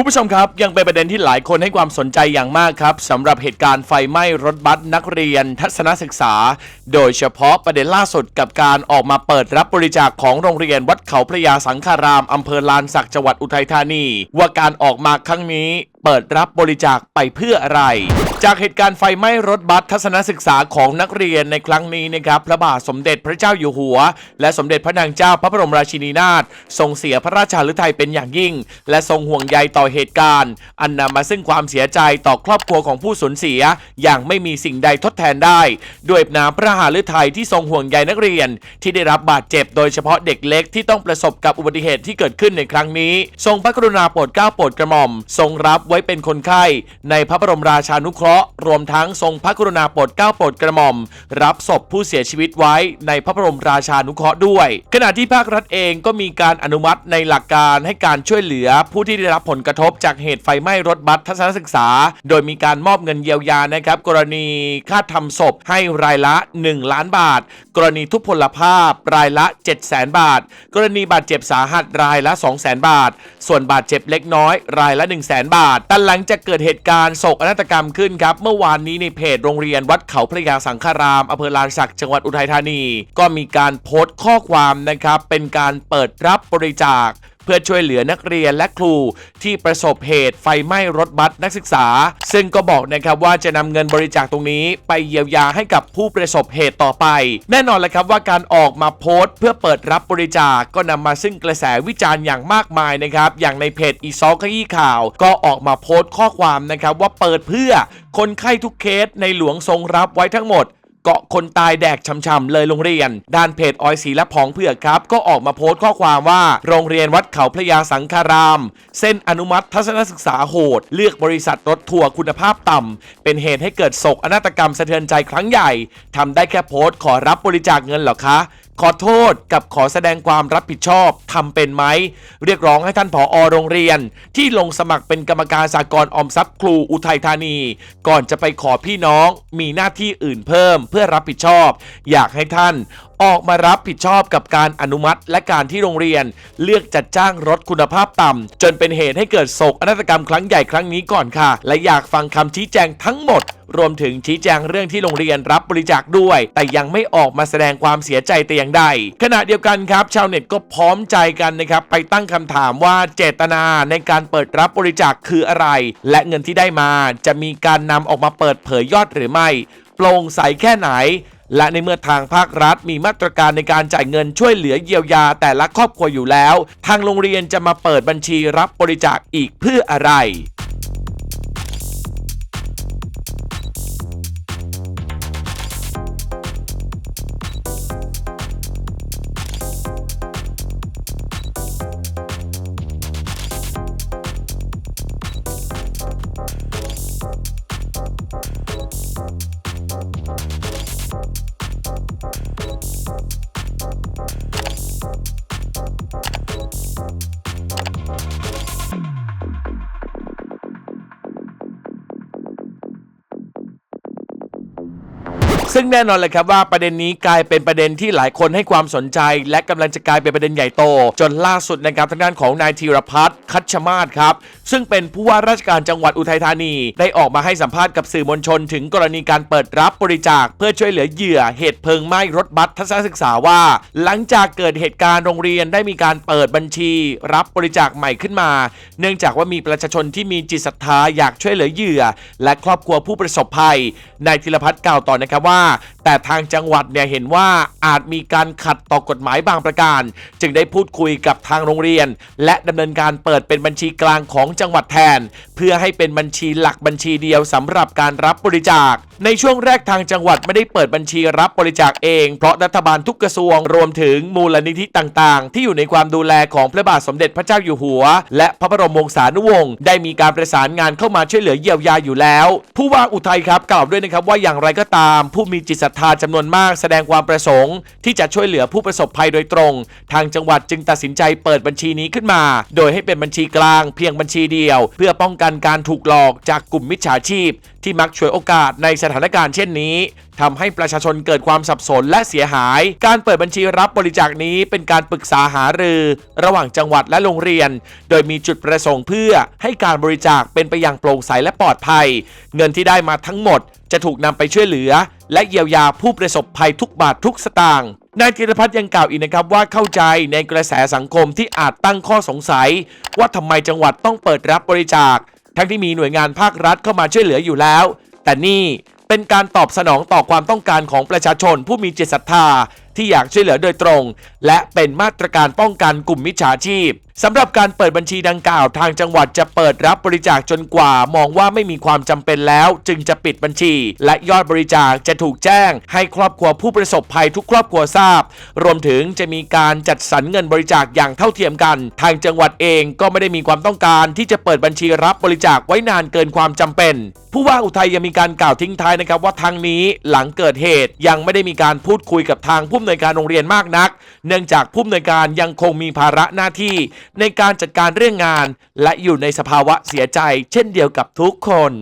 คุณผู้ชมครับ ยังเป็นประเด็นที่หลายคนให้ความสนใจอย่างมากครับสำหรับเหตุการณ์ไฟไหม้รถบัสนักเรียน ทัศนศึกษา โดยเฉพาะประเด็นล่าสุดกับการออกมาเปิดรับบริจาคของโรงเรียนวัดเขาพระยาสังฆารามอำเภอลานสักจังหวัดอุทัยธานี ว่าการออกมาครั้งนี้เปิดรับบริจาคไปเพื่ออะไร จากเหตุการณ์ไฟไหม้รถบัสทัศนศึกษาของนักเรียนในครั้งนี้นะครับพระบาทสมเด็จพระเจ้าอยู่หัว และสมเด็จพระนางเจ้าพระบรมราชินีนาถทรงเสียพระราชาฤทัยเป็นอย่างยิ่ง และทรงห่วงใยต่อเหตุการณ์ อันนำมาซึ่งความเสียใจต่อครอบครัวของผู้สูญเสีย อย่างไม่มีสิ่งใดทดแทนได้ ด้วยน้ำพระหาฤทัยที่ทรงห่วงใยนักเรียน ที่ได้รับบาดเจ็บโดยเฉพาะเด็กเล็กที่ต้องประสบกับอุบัติเหตุที่เกิดขึ้นในครั้งนี้ ทรงพระกรุณาโปรดเกล้าโปรดกระหม่อม ทรงรับไว้เป็นคนไข้ในพระบรมราชานุเคราะห์ รวมทั้งทรงพระกรุณาโปรดเกล้าโปรดกระหม่อม รับศพผู้เสียชีวิตไว้ในพระบรมราชานุเคราะห์ด้วย ขณะที่ภาครัฐเองก็มีการอนุมัติในหลักการให้การช่วยเหลือผู้ที่ได้รับผลกระทบจากเหตุไฟไหม้รถบัสทัศนศึกษา โดยมีการมอบเงินเยียวยานะครับ กรณีค่าทำศพให้รายละ 1 ล้านบาท กรณีทุพพลภาพรายละ 7 0 0 0 0 0 บาท กรณีบาดเจ็บสาหัสรายละ 2 0 0 0 0 0 บาท ส่วนบาดเจ็บเล็กน้อยรายละ 1 0 0 0 0 0 บาทแต่หลังจากเกิดเหตุการณ์โศกนาฏกรรมขึ้นครับ เมื่อวานนี้ในเพจโรงเรียนวัดเขาพระยาสังฆารามอำเภอลานสักจังหวัดอุทัยธานี ก็มีการโพสต์ข้อความนะครับ เป็นการเปิดรับบริจาค พื่อช่วยเหลือนักเรียนและครูที่ประสบเหตุไฟไหม้รถบัสนักศึกษา ซึ่งก็บอกนะครับว่าจะนำเงินบริจาคตรงนี้ ไปเยียวยาให้กับผู้ประสบเหตุต่อไป แน่นอนเลยครับว่าการออกมาโพสต์ เพื่อเปิดรับบริจาคก็นำมาซึ่งกระแสวิจารณ์อย่างมากมายนะครับอย่างในเพจอีซอขยี้ข่าว ก็ออกมาโพสต์ข้อความนะครับว่าเปิดเพื่อคนไข้ทุกเคสในหลวงทรงรับไว้ทั้งหมด เกาะคนตายแดกช่ำๆเลยโรงเรียน ด้านเพจออยสีและผองเผือกครับ ก็ออกมาโพสต์ข้อความว่า โรงเรียนวัดเขาพระยาสังคาราม เส้นอนุมัติทัศนศึกษาโหด เลือกบริษัทรถทัวร์คุณภาพต่ำเป็นเหตุให้เกิดโศกอนาตกรรมสะเทือนใจครั้งใหญ่ทำได้แค่โพสต์ขอรับบริจาคเงินเหรอคะ ขอโทษกับขอแสดงความรับผิดชอบทำเป็นไหม เรียกร้องให้ท่านผอโรงเรียน ที่ลงสมัครเป็นกรรมการสากลออมทรัพย์ครูอุทัยธานี ก่อนจะไปขอพี่น้องมีหน้าที่อื่นเพิ่มเพื่อรับผิดชอบ อยากให้ท่านออกมารับผิดชอบกับการอนุมัติและการที่โรงเรียน เลือกจัดจ้างรถคุณภาพต่ำ จนเป็นเหตุให้เกิดโศกนาฏกรรมครั้งใหญ่ครั้งนี้ก่อนค่ะ และอยากฟังคำชี้แจงทั้งหมด รวมถึงชี้แจงเรื่องที่โรงเรียนรับบริจาคด้วย แต่ยังไม่ออกมาแสดงความเสียใจแต่อย่างใดขณะเดียวกันครับ ชาวเน็ตก็พร้อมใจกันนะครับ ไปตั้งคำถามว่าเจตนาในการเปิดรับบริจาคคืออะไร และเงินที่ได้มาจะมีการนำออกมาเปิดเผยยอดหรือไม่ โปร่งใสแค่ไหนและในเมื่อทางภาครัฐมีมาตรการในการจ่ายเงินช่วยเหลือเยียวยาแต่ละครอบครัวอยู่แล้ว ทางโรงเรียนจะมาเปิดบัญชีรับบริจาคอีกเพื่ออะไร ซึ่งแน่นอนเลยครับว่าประเด็นนี้กลายเป็นประเด็นที่หลายคนให้ความสนใจ และกำลังจะกลายเป็นประเด็นใหญ่โต จนล่าสุดนะครับทางด้านของนายธีรพัฒน์คัชมาศครับ ซึ่งเป็นผู้ว่าราชการจังหวัดอุทัยธานี ได้ออกมาให้สัมภาษณ์กับสื่อมวลชน ถึงกรณีการเปิดรับบริจาค เพื่อช่วยเหลือเหยื่อเหตุเพลิงไหม้รถบัสทัศนศึกษาว่า หลังจากเกิดเหตุการณ์โรงเรียนได้มีการเปิดบัญชี รับบริจาคใหม่ขึ้นมา เนื่องจากว่ามีประชาชนที่มีจิตศรัทธาอยากช่วยเหลือเหยื่อ และครอบครัวผู้ประสบภัยนายธีรพัฒน์กล่าวต่อนะครับว่า lá แต่ทางจังหวัดเนี่ยเห็นว่าอาจมีการขัดต่อกฎหมายบางประการ จึงได้พูดคุยกับทางโรงเรียน และดำเนินการเปิดเป็นบัญชีกลางของจังหวัดแทน เพื่อให้เป็นบัญชีหลักบัญชีเดียวสำหรับการรับบริจาค ในช่วงแรกทางจังหวัดไม่ได้เปิดบัญชีรับบริจาคเอง เพราะรัฐบาลทุกกระทรวงรวมถึงมูลนิธิต่างๆ ที่อยู่ในความดูแลของพระบาทสมเด็จพระเจ้าอยู่หัว และพระบรมวงศานุวงศ์ได้มีการประสานงานเข้ามาช่วยเหลือเยียวยาอยู่แล้ว ผู้ว่าอุทัยครับกล่าวด้วยนะครับว่าอย่างไรก็ตาม ผู้มีจิตศรัทธาจำนวนมากแสดงความประสงค์ ที่จะช่วยเหลือผู้ประสบภัยโดยตรง ทางจังหวัดจึงตัดสินใจเปิดบัญชีนี้ขึ้นมา โดยให้เป็นบัญชีกลางเพียงบัญชีเดียว เพื่อป้องกันการถูกหลอกจากกลุ่มมิจฉาชีพ ที่มักฉวยโอกาสในสถานการณ์เช่นนี้ ทำให้ประชาชนเกิดความสับสนและเสียหาย การเปิดบัญชีรับบริจาคนี้เป็นการปรึกษาหารือ ระหว่างจังหวัดและโรงเรียน โดยมีจุดประสงค์เพื่อให้การบริจาคเป็นไปอย่างโปร่งใสและปลอดภัย เงินที่ได้มาทั้งหมด จะถูกนำไปช่วยเหลือ และเยียวยาผู้ประสบภัยทุกบาททุกสตางค์นายธีรพัฒน์ยังกล่าวอีกนะครับว่าเข้าใจในกระแสสังคมที่อาจตั้งข้อสงสัย ว่าทำไมจังหวัดต้องเปิดรับบริจาค ทั้งที่มีหน่วยงานภาครัฐเข้ามาช่วยเหลืออยู่แล้ว แต่นี่ เป็นการตอบสนองต่อความต้องการของประชาชนผู้มีจิตศรัทธา ที่อยากช่วยเหลือโดยตรง และเป็นมาตรการป้องกันกลุ่มมิจฉาชีพสำหรับการเปิดบัญชีดังกล่าวทางจังหวัดจะเปิดรับบริจาคจนกว่า มองว่าไม่มีความจำเป็นแล้ว จึงจะปิดบัญชี และยอดบริจาคจะถูกแจ้ง ให้ครอบครัวผู้ประสบภัยทุกครอบครัวทราบ รวมถึงจะมีการจัดสรรเงินบริจาคอย่างเท่าเทียมกัน ทางจังหวัดเองก็ไม่ได้มีความต้องการ ที่จะเปิดบัญชีรับบริจาคไว้นานเกินความจำเป็น ผู้ว่าอุทัยยังมีการกล่าวทิ้งท้ายนะครับว่าทางนี้หลังเกิดเหตุยังไม่ได้มีการพูดคุยกับทางผู้อำนวยการโรงเรียนมากนัก เนื่องจากผู้อำนวยการยังคงมีภาระหน้าที่ ในการจัดการเรื่องงาน และอยู่ในสภาวะเสียใจ เช่นเดียวกับทุกคน